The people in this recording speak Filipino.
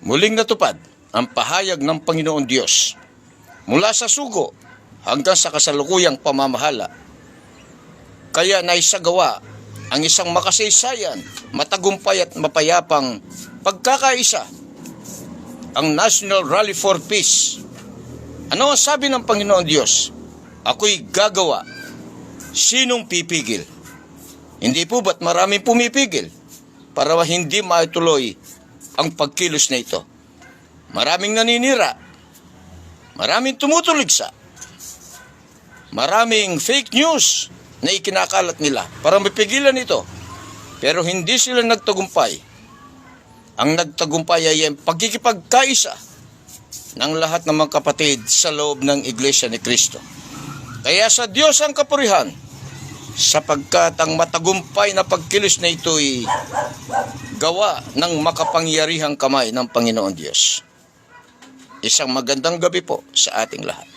Muling natupad ang pahayag ng Panginoon Diyos mula sa sugo hanggang sa kasalukuyang pamamahala. Kaya naisagawa ang isang makasaysayan, matagumpay at mapayapang pagkakaisa, ang National Rally for Peace. Ano ang sabi ng Panginoon Diyos? Ako'y gagawa. Sinong pipigil? Hindi po ba't maraming pumipigil para hindi maituloy ang pagkilos na ito? Maraming naninira. Maraming tumutuligsa. Maraming fake news na ikinakalat nila para mapigilan ito. Pero hindi sila nagtagumpay. Ang nagtagumpay ay ang pagkikipagkaisa ng lahat ng mga kapatid sa loob ng Iglesia ni Kristo. Kaya sa Diyos ang kapurihan, sapagkat ang matagumpay na pagkilos na ito'y gawa ng makapangyarihang kamay ng Panginoon Diyos. Isang magandang gabi po sa ating lahat.